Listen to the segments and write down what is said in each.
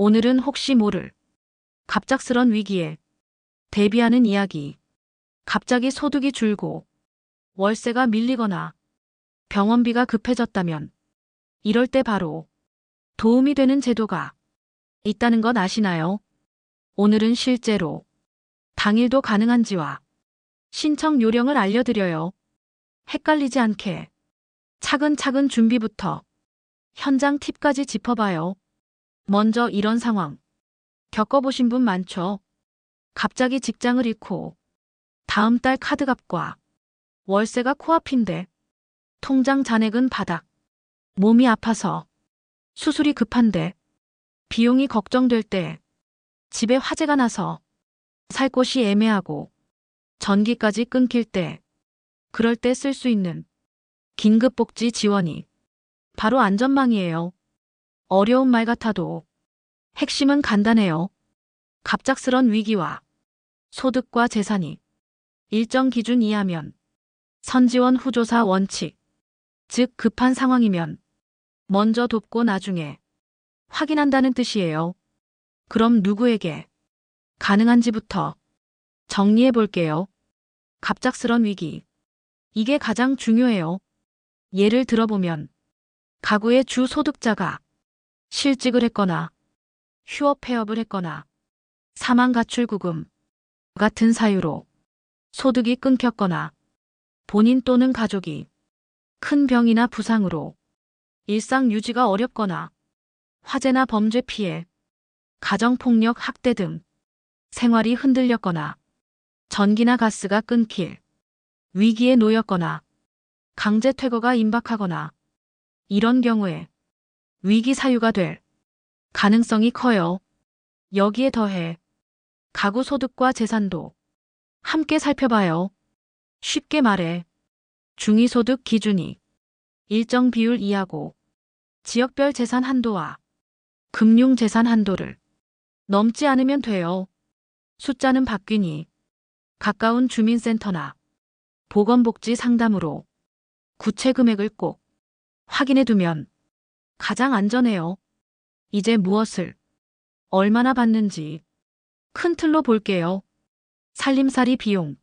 오늘은 혹시 모를 갑작스런 위기에 대비하는 이야기. 갑자기 소득이 줄고 월세가 밀리거나 병원비가 급해졌다면 이럴 때 바로 도움이 되는 제도가 있다는 건 아시나요? 오늘은 실제로 당일도 가능한지와 신청 요령을 알려드려요. 헷갈리지 않게 차근차근 준비부터 현장 팁까지 짚어봐요. 먼저 이런 상황 겪어보신 분 많죠? 갑자기 직장을 잃고 다음 달 카드값과 월세가 코앞인데 통장 잔액은 바닥. 몸이 아파서 수술이 급한데 비용이 걱정될 때 집에 화재가 나서 살 곳이 애매하고 전기까지 끊길 때 그럴 때 쓸 수 있는 긴급복지 지원이 바로 안전망이에요. 어려운 말 같아도 핵심은 간단해요. 갑작스런 위기와 소득과 재산이 일정 기준 이하면 선지원 후조사 원칙, 즉 급한 상황이면 먼저 돕고 나중에 확인한다는 뜻이에요. 그럼 누구에게 가능한지부터 정리해 볼게요. 갑작스런 위기. 이게 가장 중요해요. 예를 들어보면 가구의 주 소득자가 실직을 했거나 휴업 폐업을 했거나 사망 가출구금 같은 사유로 소득이 끊겼거나 본인 또는 가족이 큰 병이나 부상으로 일상 유지가 어렵거나 화재나 범죄 피해, 가정폭력 학대 등 생활이 흔들렸거나 전기나 가스가 끊길 위기에 놓였거나 강제 퇴거가 임박하거나 이런 경우에 위기 사유가 될 가능성이 커요. 여기에 더해 가구 소득과 재산도 함께 살펴봐요. 쉽게 말해 중위소득 기준이 일정 비율 이하고 지역별 재산 한도와 금융 재산 한도를 넘지 않으면 돼요. 숫자는 바뀌니 가까운 주민센터나 보건복지 상담으로 구체 금액을 꼭 확인해 두면 가장 안전해요. 이제 무엇을 얼마나 받는지 큰 틀로 볼게요. 살림살이 비용,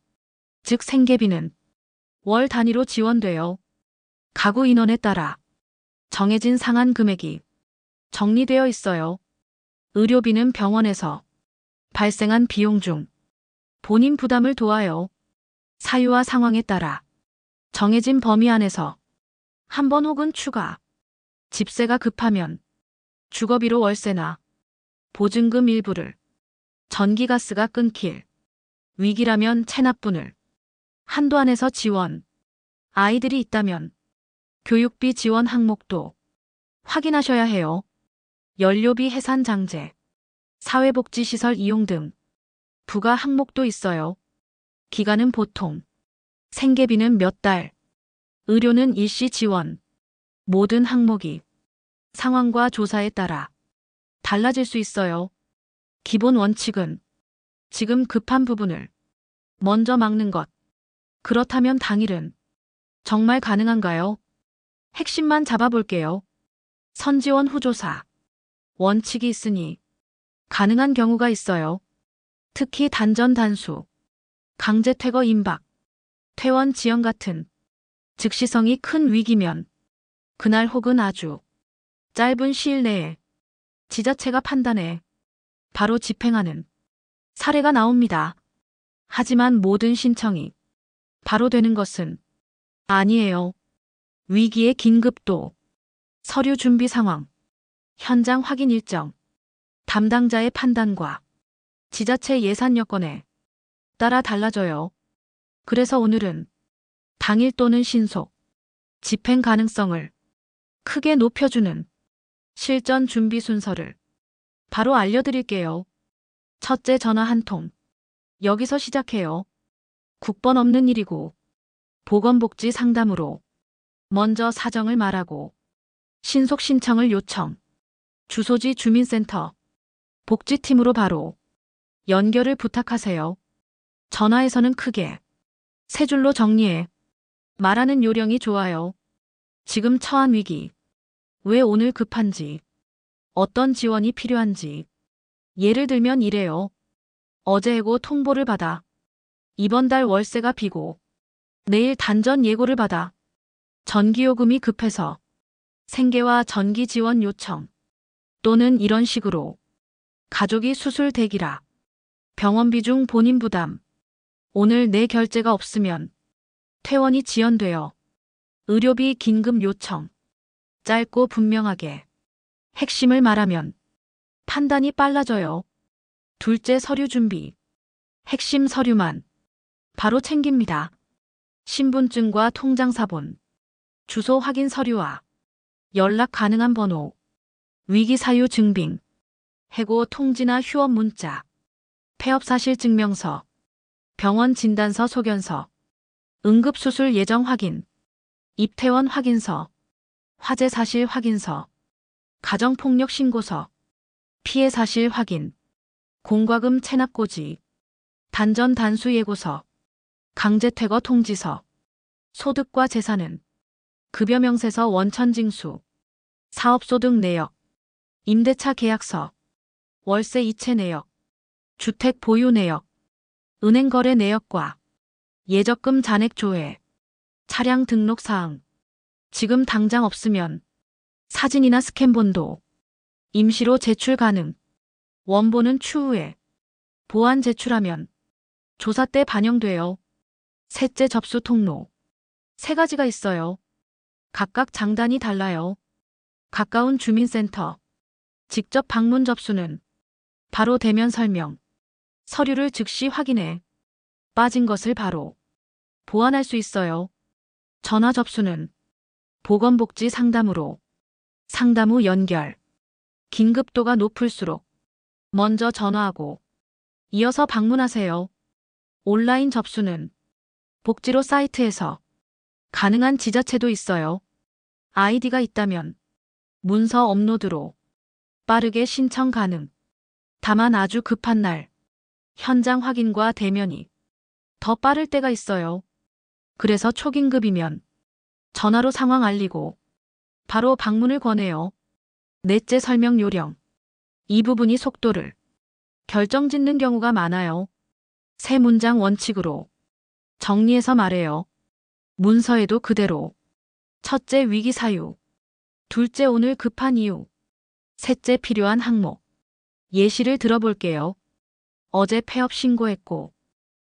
즉 생계비는 월 단위로 지원돼요. 가구 인원에 따라 정해진 상한 금액이 정리되어 있어요. 의료비는 병원에서 발생한 비용 중 본인 부담을 도와요. 사유와 상황에 따라 정해진 범위 안에서 한 번 혹은 추가, 집세가 급하면 주거비로 월세나 보증금 일부를 전기가스가 끊길 위기라면 체납분을 한도 안에서 지원 아이들이 있다면 교육비 지원 항목도 확인하셔야 해요. 연료비 해산 장제, 사회복지시설 이용 등 부가 항목도 있어요. 기간은 보통, 생계비는 몇 달, 의료는 일시 지원, 모든 항목이 상황과 조사에 따라 달라질 수 있어요. 기본 원칙은 지금 급한 부분을 먼저 막는 것. 그렇다면 당일은 정말 가능한가요? 핵심만 잡아볼게요. 선지원 후조사. 원칙이 있으니 가능한 경우가 있어요. 특히 단전 단수, 강제 퇴거 임박, 퇴원 지연 같은 즉시성이 큰 위기면 그날 혹은 아주 짧은 시일 내에 지자체가 판단해 바로 집행하는 사례가 나옵니다. 하지만 모든 신청이 바로 되는 것은 아니에요. 위기의 긴급도, 서류 준비 상황, 현장 확인 일정, 담당자의 판단과 지자체 예산 여건에 따라 달라져요. 그래서 오늘은 당일 또는 신속, 집행 가능성을 크게 높여주는 실전 준비 순서를 바로 알려드릴게요. 첫째 전화 한 통. 여기서 시작해요. 국번 없는 일이고 보건복지 상담으로 먼저 사정을 말하고 신속 신청을 요청. 주소지 주민센터 복지팀으로 바로 연결을 부탁하세요. 전화에서는 크게 세 줄로 정리해 말하는 요령이 좋아요. 지금 처한 위기. 왜 오늘 급한지. 어떤 지원이 필요한지. 예를 들면 이래요. 어제 해고 통보를 받아. 이번 달 월세가 비고. 내일 단전 예고를 받아. 전기요금이 급해서. 생계와 전기 지원 요청. 또는 이런 식으로. 가족이 수술 대기라. 병원비 중 본인 부담. 오늘 내 결제가 없으면 퇴원이 지연되어 의료비 긴급 요청. 짧고 분명하게. 핵심을 말하면 판단이 빨라져요. 둘째 서류 준비. 핵심 서류만 바로 챙깁니다. 신분증과 통장 사본, 주소 확인 서류와 연락 가능한 번호, 위기 사유 증빙, 해고 통지나 휴업 문자, 폐업 사실 증명서, 병원 진단서 소견서, 응급수술 예정 확인, 입퇴원 확인서, 화재 사실 확인서, 가정폭력 신고서, 피해 사실 확인, 공과금 체납 고지, 단전 단수 예고서, 강제 퇴거 통지서, 소득과 재산은 급여 명세서 원천 징수, 사업소득 내역, 임대차 계약서, 월세 이체 내역, 주택 보유 내역, 은행 거래 내역과 예적금 잔액 조회, 차량 등록 사항, 지금 당장 없으면 사진이나 스캔본도 임시로 제출 가능, 원본은 추후에 보안 제출하면 조사 때 반영돼요. 셋째 접수 통로. 세 가지가 있어요. 각각 장단이 달라요. 가까운 주민센터. 직접 방문 접수는 바로 대면 설명. 서류를 즉시 확인해. 빠진 것을 바로 보완할 수 있어요. 전화 접수는 보건복지 상담으로 상담 후 연결. 긴급도가 높을수록 먼저 전화하고 이어서 방문하세요. 온라인 접수는 복지로 사이트에서 가능한 지자체도 있어요. 아이디가 있다면 문서 업로드로 빠르게 신청 가능. 다만 아주 급한 날 현장 확인과 대면이 더 빠를 때가 있어요. 그래서 초긴급이면 전화로 상황 알리고 바로 방문을 권해요. 넷째 설명 요령. 이 부분이 속도를 결정짓는 경우가 많아요. 세 문장 원칙으로 정리해서 말해요. 문서에도 그대로. 첫째 위기 사유. 둘째 오늘 급한 이유. 셋째 필요한 항목. 예시를 들어볼게요. 어제 폐업 신고했고,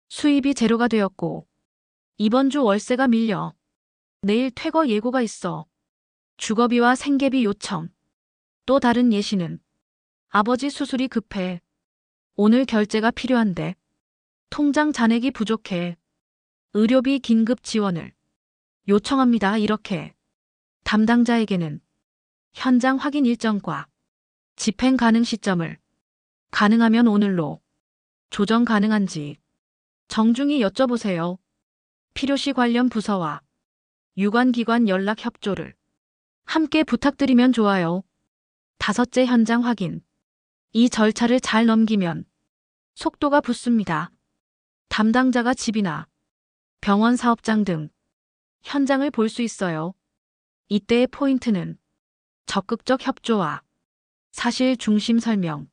수입이 제로가 되었고, 이번 주 월세가 밀려, 내일 퇴거 예고가 있어, 주거비와 생계비 요청. 또 다른 예시는, 아버지 수술이 급해, 오늘 결제가 필요한데, 통장 잔액이 부족해, 의료비 긴급 지원을 요청합니다. 이렇게 담당자에게는 현장 확인 일정과 집행 가능 시점을 가능하면 오늘로 조정 가능한지 정중히 여쭤보세요. 필요시 관련 부서와 유관기관 연락 협조를 함께 부탁드리면 좋아요. 다섯째 현장 확인. 이 절차를 잘 넘기면 속도가 붙습니다. 담당자가 집이나 병원 사업장 등 현장을 볼 수 있어요. 이때의 포인트는 적극적 협조와 사실 중심 설명,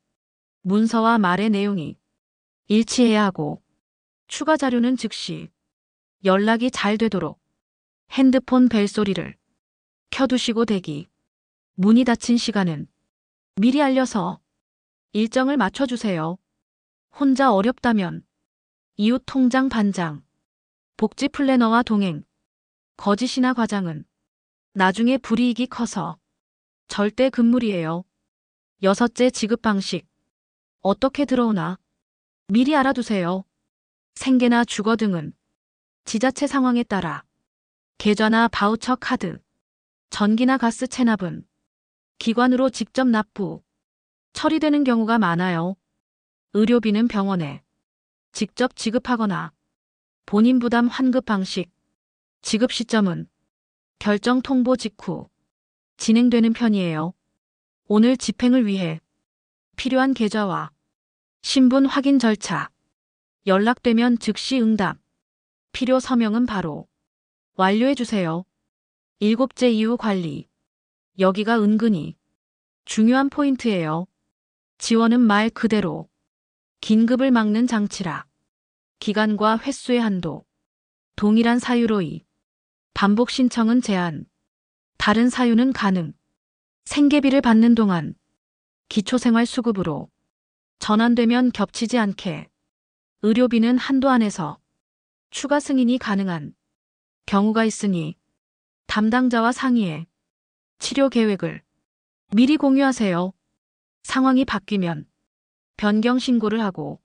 문서와 말의 내용이 일치해야 하고 추가 자료는 즉시 연락이 잘 되도록 핸드폰 벨소리를 켜두시고 대기. 문이 닫힌 시간은 미리 알려서 일정을 맞춰주세요. 혼자 어렵다면 이웃 통장 반장, 복지 플래너와 동행, 거짓이나 과장은 나중에 불이익이 커서 절대 금물이에요. 여섯째 지급 방식. 어떻게 들어오나 미리 알아두세요. 생계나 주거 등은 지자체 상황에 따라 계좌나 바우처 카드, 전기나 가스 체납은 기관으로 직접 납부, 처리되는 경우가 많아요. 의료비는 병원에 직접 지급하거나 본인 부담 환급 방식, 지급 시점은 결정 통보 직후 진행되는 편이에요. 오늘 집행을 위해 필요한 계좌와 신분 확인 절차, 연락되면 즉시 응답, 필요 서명은 바로 완료해 주세요. 일곱째 이후 관리. 여기가 은근히 중요한 포인트예요. 지원은 말 그대로 긴급을 막는 장치라. 기간과 횟수의 한도. 동일한 사유로 이. 반복 신청은 제한. 다른 사유는 가능. 생계비를 받는 동안 기초생활 수급으로 전환되면 겹치지 않게 의료비는 한도 안에서 추가 승인이 가능한 경우가 있으니 담당자와 상의해 치료 계획을 미리 공유하세요. 상황이 바뀌면 변경 신고를 하고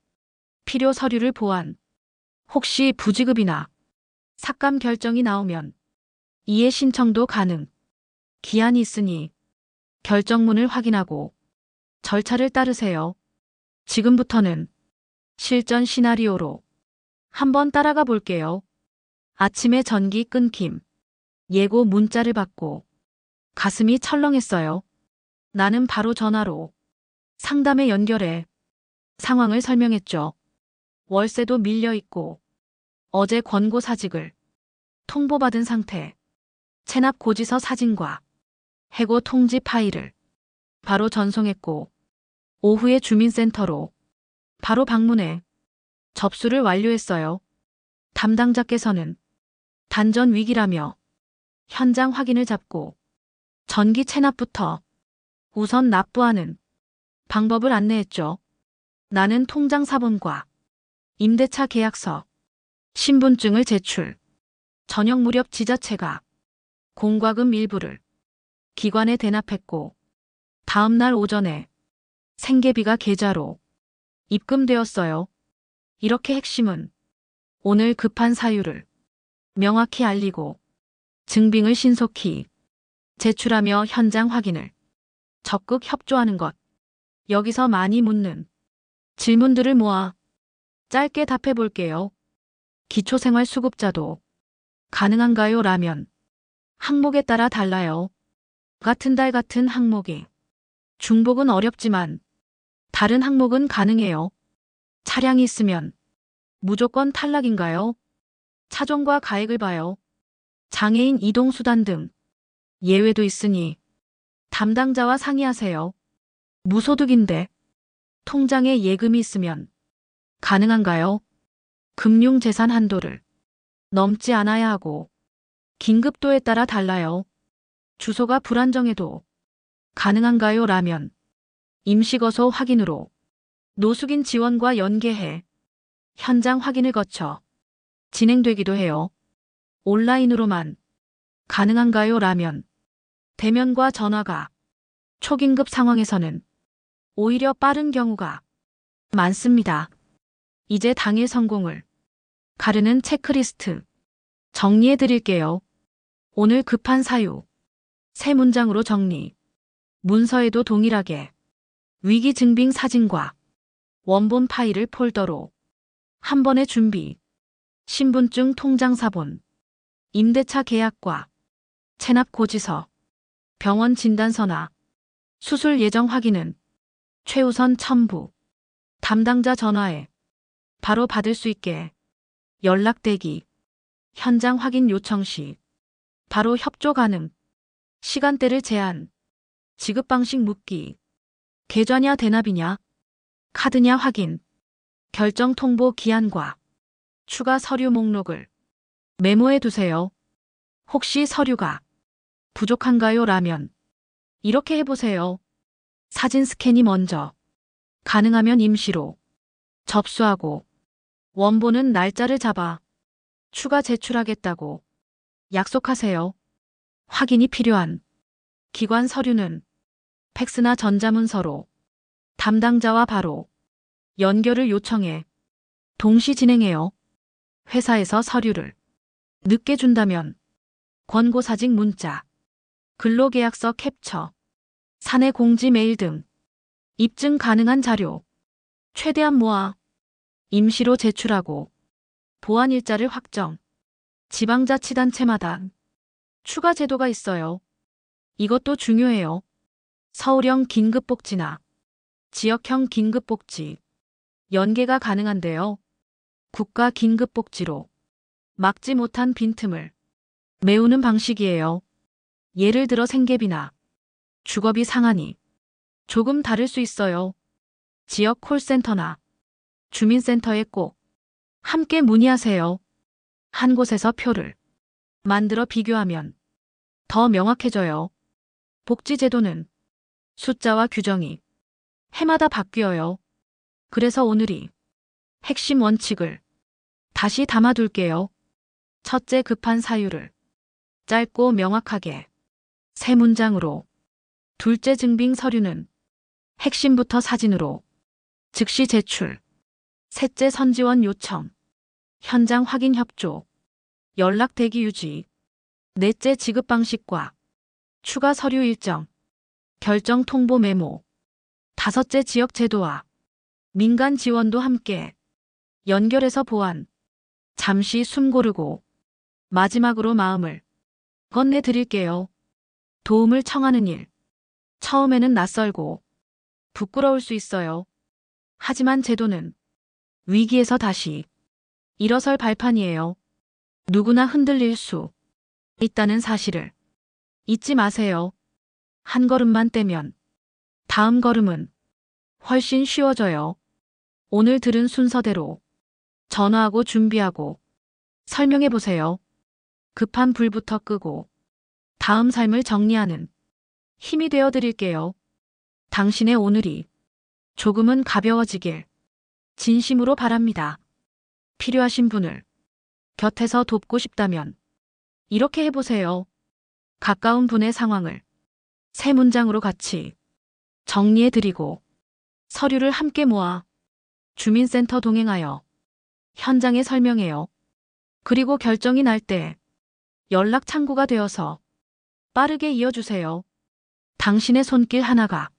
필요 서류를 보완. 혹시 부지급이나 삭감 결정이 나오면 이해 신청도 가능. 기한이 있으니 결정문을 확인하고 절차를 따르세요. 지금부터는 실전 시나리오로 한번 따라가 볼게요. 아침에 전기 끊김. 예고 문자를 받고 가슴이 철렁했어요. 나는 바로 전화로 상담에 연결해 상황을 설명했죠. 월세도 밀려 있고 어제 권고 사직을 통보받은 상태. 체납 고지서 사진과 해고 통지 파일을 바로 전송했고 오후에 주민센터로 바로 방문해 접수를 완료했어요. 담당자께서는 단전 위기라며 현장 확인을 잡고 전기 체납부터 우선 납부하는 방법을 안내했죠. 나는 통장 사본과 임대차 계약서, 신분증을 제출, 저녁 무렵 지자체가 공과금 일부를 기관에 대납했고 다음 날 오전에 생계비가 계좌로 입금되었어요. 이렇게 핵심은 오늘 급한 사유를 명확히 알리고 증빙을 신속히 제출하며 현장 확인을 적극 협조하는 것. 여기서 많이 묻는 질문들을 모아 짧게 답해 볼게요. 기초생활 수급자도 가능한가요? 라면 항목에 따라 달라요. 같은 달 같은 항목이 중복은 어렵지만 다른 항목은 가능해요. 차량이 있으면 무조건 탈락인가요? 차종과 가액을 봐요. 장애인 이동수단 등 예외도 있으니 담당자와 상의하세요. 무소득인데 통장에 예금이 있으면 가능한가요? 금융재산 한도를 넘지 않아야 하고 긴급도에 따라 달라요. 주소가 불안정해도 가능한가요? 라면 임시거소 확인으로 노숙인 지원과 연계해 현장 확인을 거쳐 진행되기도 해요. 온라인으로만 가능한가요? 라면 대면과 전화가 초긴급 상황에서는 오히려 빠른 경우가 많습니다. 이제 당일 성공을 가르는 체크리스트 정리해 드릴게요. 오늘 급한 사유 세 문장으로 정리. 문서에도 동일하게 위기 증빙 사진과 원본 파일을 폴더로 한 번에 준비. 신분증 통장 사본, 임대차 계약과 체납 고지서, 병원 진단서나 수술 예정 확인은 최우선 첨부. 담당자 전화에 바로 받을 수 있게 연락 대기. 현장 확인 요청 시 바로 협조 가능. 시간대를 제한. 지급 방식 묻기. 계좌냐 대납이냐. 카드냐 확인. 결정 통보 기한과 추가 서류 목록을 메모해 두세요. 혹시 서류가 부족한가요? 라면 이렇게 해보세요. 사진 스캔이 먼저. 가능하면 임시로 접수하고 원본은 날짜를 잡아 추가 제출하겠다고 약속하세요. 확인이 필요한 기관 서류는 팩스나 전자문서로 담당자와 바로 연결을 요청해 동시 진행해요. 회사에서 서류를 늦게 준다면 권고사직 문자 근로계약서 캡처, 사내 공지 메일 등 입증 가능한 자료 최대한 모아 임시로 제출하고 보안 일자를 확정. 지방자치단체마다 추가 제도가 있어요. 이것도 중요해요. 서울형 긴급복지나 지역형 긴급복지 연계가 가능한데요. 국가 긴급복지로 막지 못한 빈틈을 메우는 방식이에요. 예를 들어 생계비나 주거비 상한이 조금 다를 수 있어요. 지역 콜센터나 주민센터에 꼭 함께 문의하세요. 한 곳에서 표를 만들어 비교하면 더 명확해져요. 복지제도는 숫자와 규정이 해마다 바뀌어요. 그래서 오늘이 핵심 원칙을 다시 담아둘게요. 첫째 급한 사유를 짧고 명확하게 세 문장으로. 둘째 증빙 서류는 핵심부터 사진으로 즉시 제출. 셋째 선지원 요청. 현장 확인 협조. 연락 대기 유지. 넷째 지급 방식과 추가 서류 일정. 결정 통보 메모. 다섯째 지역 제도와 민간 지원도 함께 연결해서 보완 잠시 숨 고르고 마지막으로 마음을 건네드릴게요. 도움을 청하는 일. 처음에는 낯설고 부끄러울 수 있어요. 하지만 제도는 위기에서 다시 일어설 발판이에요. 누구나 흔들릴 수 있다는 사실을 잊지 마세요. 한 걸음만 떼면 다음 걸음은 훨씬 쉬워져요. 오늘 들은 순서대로 전화하고 준비하고 설명해 보세요. 급한 불부터 끄고 다음 삶을 정리하는 힘이 되어 드릴게요. 당신의 오늘이 조금은 가벼워지길 진심으로 바랍니다. 필요하신 분을 곁에서 돕고 싶다면 이렇게 해보세요. 가까운 분의 상황을 세 문장으로 같이 정리해 드리고 서류를 함께 모아 주민센터 동행하여 현장에 설명해요. 그리고 결정이 날 때 연락 창구가 되어서 빠르게 이어주세요. 당신의 손길 하나가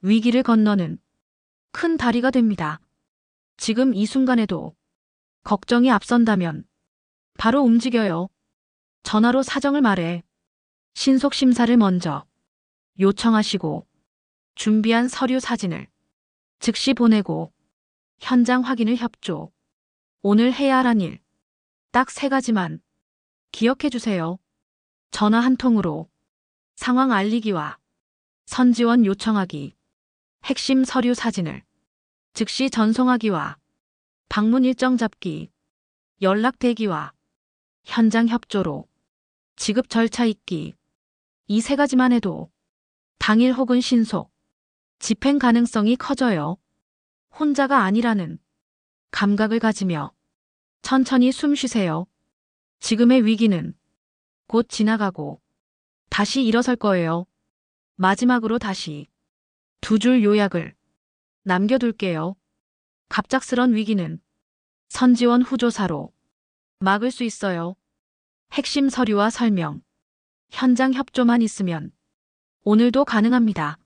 위기를 건너는 큰 다리가 됩니다. 지금 이 순간에도 걱정이 앞선다면 바로 움직여요. 전화로 사정을 말해 신속 심사를 먼저 요청하시고 준비한 서류 사진을 즉시 보내고 현장 확인을 협조. 오늘 해야 할 일. 딱 세 가지만 기억해 주세요. 전화 한 통으로 상황 알리기와 선지원 요청하기, 핵심 서류 사진을 즉시 전송하기와 방문 일정 잡기, 연락 대기와 현장 협조로 지급 절차 있기. 이 세 가지만 해도 당일 혹은 신속 집행 가능성이 커져요. 혼자가 아니라는 감각을 가지며 천천히 숨 쉬세요. 지금의 위기는 곧 지나가고 다시 일어설 거예요. 마지막으로 다시 두 줄 요약을 남겨둘게요. 갑작스런 위기는 선지원 후조사로 막을 수 있어요. 핵심 서류와 설명, 현장 협조만 있으면 오늘도 가능합니다.